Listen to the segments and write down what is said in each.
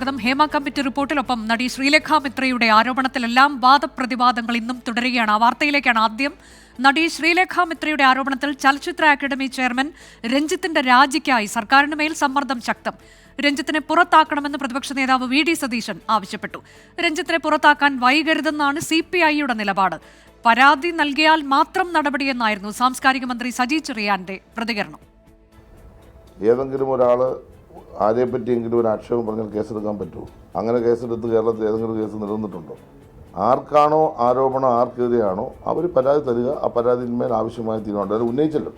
സ്വാഗതം. ഹേമ കമ്മിറ്റി റിപ്പോർട്ടിലൊപ്പം നടി ശ്രീലേഖ മിത്രയുടെ ആരോപണത്തിലെല്ലാം വാദപ്രതിവാദങ്ങൾ ഇന്നും തുടരുകയാണ്. ആ വാർത്തയിലേക്കാണ് ആദ്യം. നടി ശ്രീലേഖ മിത്രയുടെ ആരോപണത്തിൽ ചലച്ചിത്ര അക്കാദമി ചെയർമാൻ രഞ്ജിത്തിന്റെ രാജിക്കായി സർക്കാരിന് മേൽ സമ്മർദ്ദം ശക്തം. രഞ്ജിത്തിനെ പുറത്താക്കണമെന്ന് പ്രതിപക്ഷ നേതാവ് വി ഡി സതീശൻ ആവശ്യപ്പെട്ടു. രഞ്ജിത്തിനെ പുറത്താക്കാൻ വൈകരുതെന്നാണ് സി പി ഐയുടെ നിലപാട്. പരാതി നൽകിയാൽ മാത്രം നടപടിയെന്നായിരുന്നു സാംസ്കാരിക മന്ത്രി സജി ചെറിയാന്റെ പ്രതികരണം. ഏതെങ്കിലും ഒരാൾ ആരെ പറ്റിയെങ്കിലും ഒരു ആക്ഷേപം പറഞ്ഞാൽ കേസെടുക്കാൻ പറ്റുമോ? അങ്ങനെ കേസെടുത്ത് കേരളത്തിൽ ഏതെങ്കിലും കേസ് നിലനിന്നിട്ടുണ്ടോ? ആർക്കാണോ ആരോപണം ആർക്കെതിരെയാണോ അവർ പരാതി തരിക ആ പരാതിന്മേൽ ആവശ്യമായ തീരുമാനം അവർ ഉന്നയിച്ചല്ലോ.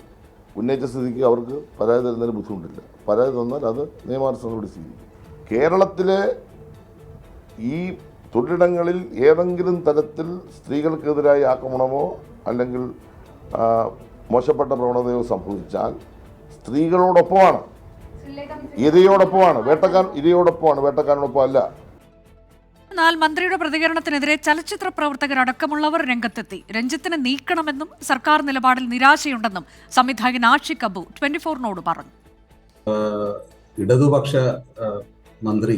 ഉന്നയിച്ച സ്ഥിതിക്ക് അവർക്ക് പരാതി തരുന്നതിന് ബുദ്ധിമുട്ടില്ല. പരാതി തന്നാൽ അത് നിയമാനുസൃതം സ്വീകരിക്കും. കേരളത്തിലെ ഈ തൊഴിലിടങ്ങളിൽ ഏതെങ്കിലും തരത്തിൽ സ്ത്രീകൾക്കെതിരായി ആക്രമണമോ അല്ലെങ്കിൽ മോശപ്പെട്ട പ്രവണതയോ സംഭവിച്ചാൽ സ്ത്രീകളോടൊപ്പമാണ് ഇരയോടൊപ്പമാണ് വേട്ടക്കാരൻ ഇരയോടൊപ്പമാണ് വേട്ടക്കാരനൊപ്പം അല്ല. എന്നാൽ മന്ത്രിയുടെ പ്രതികരണത്തിനെതിരെ ചലച്ചിത്ര പ്രവർത്തകർ അടക്കമുള്ളവർ രംഗത്തെത്തി. രഞ്ജിത്തിനെ നീക്കണമെന്നും സർക്കാർ നിലപാടിൽ നിരാശയുണ്ടെന്നും സംവിധായകൻ ആഷിഖ് അബു ട്വന്റി ഫോറിനോട് പറഞ്ഞു ഇടതുപക്ഷ മന്ത്രി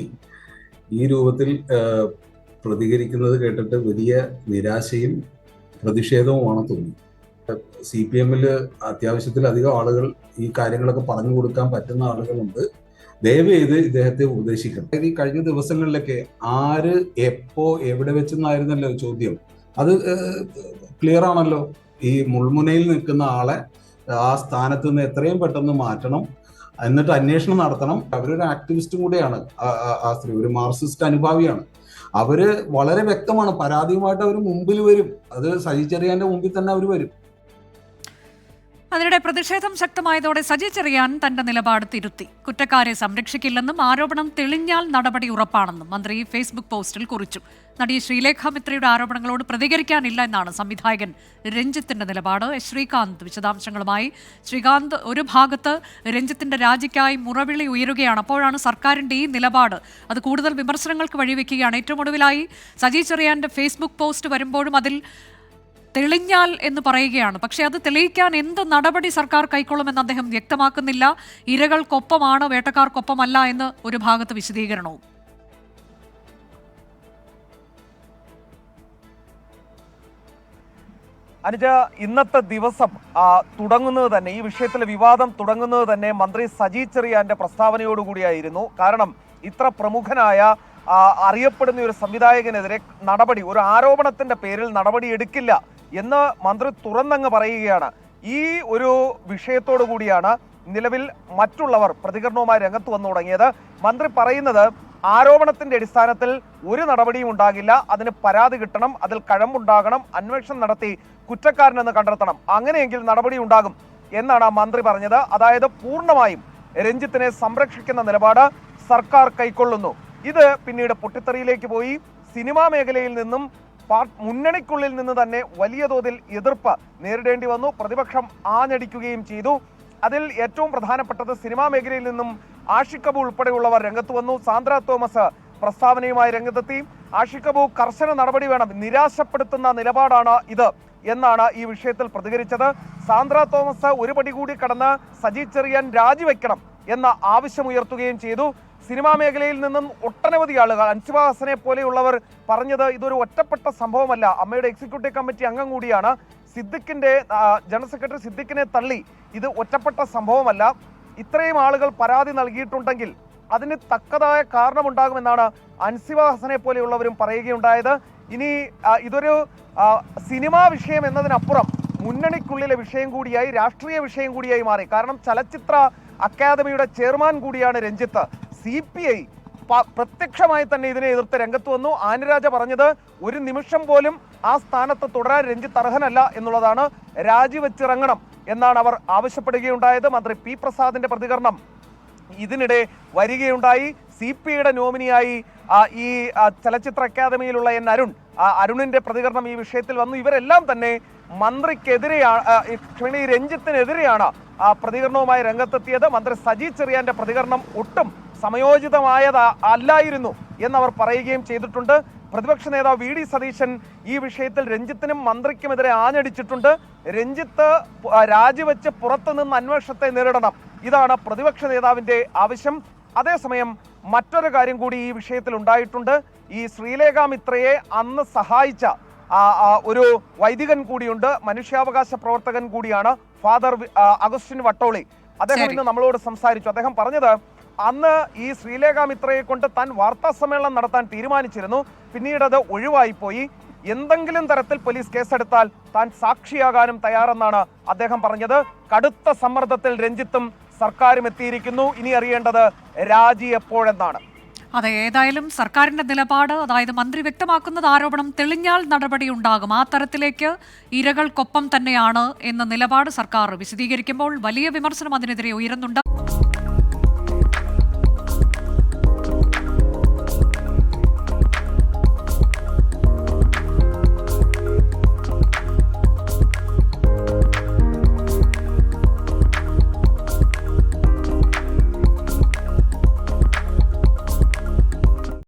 ഈ രൂപത്തിൽ പ്രതികരിക്കുന്നത് കേട്ടിട്ട് വലിയ നിരാശയും പ്രതിഷേധവുമാണ് തോന്നി. സി പി എമ്മിൽ അത്യാവശ്യത്തിലധികം ആളുകൾ ഈ കാര്യങ്ങളൊക്കെ പറഞ്ഞു കൊടുക്കാൻ പറ്റുന്ന ആളുകളുണ്ട്. ദയവ് ചെയ്ത് ഇദ്ദേഹത്തെ ഉപദേശിക്കണം. ഈ കഴിഞ്ഞ ദിവസങ്ങളിലൊക്കെ ആര് എപ്പോ എവിടെ വെച്ചെന്നായിരുന്നല്ലോ ചോദ്യം. അത് ക്ലിയർ ആണല്ലോ. ഈ മുൾമുനയിൽ നിൽക്കുന്ന ആളെ ആ സ്ഥാനത്ത് നിന്ന് എത്രയും പെട്ടെന്ന് മാറ്റണം. എന്നിട്ട് അന്വേഷണം നടത്തണം. അവരൊരു ആക്ടിവിസ്റ്റും കൂടെയാണ്. ആ- സ്ത്രീ ഒരു മാർക്സിസ്റ്റ് അനുഭാവിയാണ്. അവർ വളരെ വ്യക്തമാണ്. പരാതിയുമായിട്ട് അവർ മുമ്പിൽ വരും. അത് സഹിച്ചറിയാന്റെ മുമ്പിൽ തന്നെ അവർ വരും. അതിനിടെ പ്രതിഷേധം ശക്തമായതോടെ സജി ചെറിയാൻ തന്റെ നിലപാട് തിരുത്തി. കുറ്റക്കാരെ സംരക്ഷിക്കില്ലെന്നും ആരോപണം തെളിഞ്ഞാൽ നടപടി ഉറപ്പാണെന്നും മന്ത്രി ഫേസ്ബുക്ക് പോസ്റ്റിൽ കുറിച്ചു. നടി ശ്രീലേഖ മിത്രയുടെ ആരോപണങ്ങളോട് പ്രതികരിക്കാനില്ല എന്നാണ് സംവിധായകൻ രഞ്ജിത്തിന്റെ നിലപാട്. ശ്രീകാന്ത് വിശദാംശങ്ങളുമായി. ശ്രീകാന്ത് ഒരു ഭാഗത്ത് രഞ്ജിത്തിന്റെ രാജിക്കായി മുറവിളി ഉയരുകയാണ്. അപ്പോഴാണ് സർക്കാരിന്റെ ഈ നിലപാട്. അത് കൂടുതൽ വിമർശനങ്ങൾക്ക് വഴിവെക്കുകയാണ്. ഏറ്റവും ഒടുവിലായി സജി ചെറിയാന്റെ ഫേസ്ബുക്ക് പോസ്റ്റ് വരുമ്പോഴും അതിൽ തെളിഞ്ഞാൽ എന്ന് പറയുകയാണ്. പക്ഷേ അത് തെളിയിക്കാൻ എന്ത് നടപടി സർക്കാർ കൈക്കൊള്ളുമെന്ന് അദ്ദേഹം വ്യക്തമാക്കുന്നില്ല. ഇരകൾക്കൊപ്പമാണ് വേട്ടക്കാർക്കൊപ്പമല്ല എന്ന് ഒരു ഭാഗത്ത് വിശദീകരണവും. അനുജ ഇന്നത്തെ ദിവസം തുടങ്ങുന്നത് തന്നെ ഈ വിഷയത്തിലെ വിവാദം തുടങ്ങുന്നത് തന്നെ മന്ത്രി സജി ചെറിയാന്റെ പ്രസ്താവനയോടുകൂടിയായിരുന്നു കാരണം ഇത്ര പ്രമുഖനായ അറിയപ്പെടുന്ന ഒരു സംവിധായകനെതിരെ നടപടി ഒരു ആരോപണത്തിന്റെ പേരിൽ നടപടി എടുക്കില്ല. എന്ന് മന്ത്രി തുറന്നങ്ങ് പറയുകയാണ്. ഈ ഒരു വിഷയത്തോടു കൂടിയാണ് നിലവിൽ മറ്റുള്ളവർ പ്രതികരണവുമായി രംഗത്ത് വന്നു തുടങ്ങിയത്. മന്ത്രി പറയുന്നത് ആരോപണത്തിന്റെ അടിസ്ഥാനത്തിൽ ഒരു നടപടിയും ഉണ്ടാകില്ല. അതിന് പരാതി കിട്ടണം അതിൽ കഴമ്പുണ്ടാകണം അന്വേഷണം നടത്തി കുറ്റക്കാരനെന്ന് കണ്ടെത്തണം. അങ്ങനെയെങ്കിൽ നടപടി ഉണ്ടാകും എന്നാണ് മന്ത്രി പറഞ്ഞത്. അതായത് പൂർണമായും രഞ്ജിത്തിനെ സംരക്ഷിക്കുന്ന നിലപാട് സർക്കാർ കൈക്കൊള്ളുന്നു. ഇത് പിന്നീട് പൊട്ടിത്തെറിയിലേക്ക് പോയി. സിനിമാ മേഖലയിൽ നിന്നും മുന്നണിക്കുള്ളിൽ നിന്ന് തന്നെ വലിയ തോതിൽ എതിർപ്പ് നേരിടേണ്ടി വന്നു. പ്രതിപക്ഷം ആഞ്ഞടിക്കുകയും ചെയ്തു. അതിൽ ഏറ്റവും പ്രധാനപ്പെട്ടത് സിനിമാ മേഖലയിൽ നിന്നും ആഷിഖ് അബു ഉൾപ്പെടെയുള്ളവർ രംഗത്ത് വന്നു. സാന്ദ്ര തോമസ് പ്രസ്താവനയുമായി രംഗത്തെത്തി. അബു കർശന നടപടി വേണം നിരാശപ്പെടുത്തുന്ന നിലപാടാണ് ഇത് എന്നാണ് ഈ വിഷയത്തിൽ പ്രതികരിച്ചത്. സാന്ദ്ര തോമസ് ഒരു പടി കൂടി കടന്ന് സജി ചെറിയാൻ രാജിവെക്കണം എന്ന ആവശ്യമുയർത്തുകയും ചെയ്തു. സിനിമാ മേഖലയിൽ നിന്നും ഒട്ടനവധി ആളുകൾ അൻസിബ ഹസനെ പോലെയുള്ളവർ പറഞ്ഞത് ഇതൊരു ഒറ്റപ്പെട്ട സംഭവമല്ല. അമ്മയുടെ എക്സിക്യൂട്ടീവ് കമ്മിറ്റി അംഗം കൂടിയാണ്. സിദ്ദിഖിന്റെ ജനറൽ സെക്രട്ടറി സിദ്ദിഖിനെ തള്ളി. ഇത് ഒറ്റപ്പെട്ട സംഭവമല്ല. ഇത്രയും ആളുകൾ പരാതി നൽകിയിട്ടുണ്ടെങ്കിൽ അതിന് തക്കതായ കാരണമുണ്ടാകുമെന്നാണ് അൻസിബ ഹസനെ പോലെയുള്ളവരും പറയുകയുണ്ടായത്. ഇനി ഇതൊരു സിനിമാ വിഷയം എന്നതിനപ്പുറം മുന്നണിക്കുള്ളിലെ വിഷയം കൂടിയായി രാഷ്ട്രീയ വിഷയം കൂടിയായി മാറി. കാരണം ചലച്ചിത്ര അക്കാദമിയുടെ ചെയർമാൻ കൂടിയാണ് രഞ്ജിത്ത്. സി പി ഐ പ്രത്യക്ഷമായി തന്നെ ഇതിനെ എതിർത്ത് രംഗത്ത് വന്നു. ആനരാജ പറഞ്ഞത് ഒരു നിമിഷം പോലും ആ സ്ഥാനത്ത് തുടരാൻ രഞ്ജിത്ത് അർഹനല്ല എന്നുള്ളതാണ് രാജിവെച്ചിറങ്ങണം എന്നാണ് അവർ ആവശ്യപ്പെടുകയുണ്ടായത്. മന്ത്രി പി പ്രസാദിന്റെ പ്രതികരണം ഇതിനിടെ വരികയുണ്ടായി. സി പി ഐയുടെ നോമിനിയായി ഈ ചലച്ചിത്ര അക്കാദമിയിലുള്ള എൻ അരുൺ അരുണിന്റെ പ്രതികരണം ഈ വിഷയത്തിൽ വന്നു. ഇവരെല്ലാം തന്നെ മന്ത്രിക്കെതിരെയാണ് ക്ഷണി രഞ്ജിത്തിനെതിരെയാണ് പ്രതികരണവുമായി രംഗത്തെത്തിയത് മന്ത്രി സജി ചെറിയാന്റെ പ്രതികരണം ഒട്ടും സമയോചിതമായത് അല്ലായിരുന്നു എന്നവർ പറയുകയും ചെയ്തിട്ടുണ്ട്. പ്രതിപക്ഷ നേതാവ് വി ഡി സതീശൻ ഈ വിഷയത്തിൽ രഞ്ജിത്തിനും മന്ത്രിക്കുമെതിരെ ആഞ്ഞടിച്ചിട്ടുണ്ട്. രഞ്ജിത്ത് രാജിവെച്ച് പുറത്തുനിന്ന് അന്വേഷണത്തെ നേരിടണം. ഇതാണ് പ്രതിപക്ഷ നേതാവിന്റെ ആവശ്യം. അതേസമയം മറ്റൊരു കാര്യം കൂടി ഈ വിഷയത്തിൽ ഉണ്ടായിട്ടുണ്ട്. ഈ ശ്രീലേഖ മിത്രയെ അന്ന് സഹായിച്ച ഒരു വൈദികൻ കൂടിയുണ്ട്. മനുഷ്യാവകാശ പ്രവർത്തകൻ കൂടിയാണ്. Father Augustine Vattoli. അദ്ദേഹം ഇന്ന് നമ്മളോട് സംസാരിച്ചു. അദ്ദേഹം പറഞ്ഞത് അന്ന് ഈ ശ്രീലേഖ മിത്രയെ കൊണ്ട് താൻ വാർത്താ സമ്മേളനം നടത്താൻ തീരുമാനിച്ചിരുന്നു. പിന്നീട് അത് ഒഴിവായിപ്പോയി. എന്തെങ്കിലും തരത്തിൽ പോലീസ് കേസെടുത്താൽ താൻ സാക്ഷിയാകാനും തയ്യാറെന്നാണ് അദ്ദേഹം പറഞ്ഞത്. കടുത്ത സമ്മർദ്ദത്തിൽ രഞ്ജിത്തും സർക്കാരും എത്തിയിരിക്കുന്നു. ഇനി അറിയേണ്ടത് രാജി എപ്പോഴെന്നാണ്. അതെ ഏതായാലും സർക്കാരിന്റെ നിലപാട് അതായത് മന്ത്രി വ്യക്തമാക്കുന്നത് ആരോപണം തെളിഞ്ഞാൽ നടപടി ഉണ്ടാകും. ആ തരത്തിലേക്ക് ഇരകൾക്കൊപ്പം തന്നെയാണ് എന്ന നിലപാട് സർക്കാർ വിശദീകരിക്കുമ്പോൾ വലിയ വിമർശനം അതിനെതിരെ ഉയരുന്നുണ്ട്.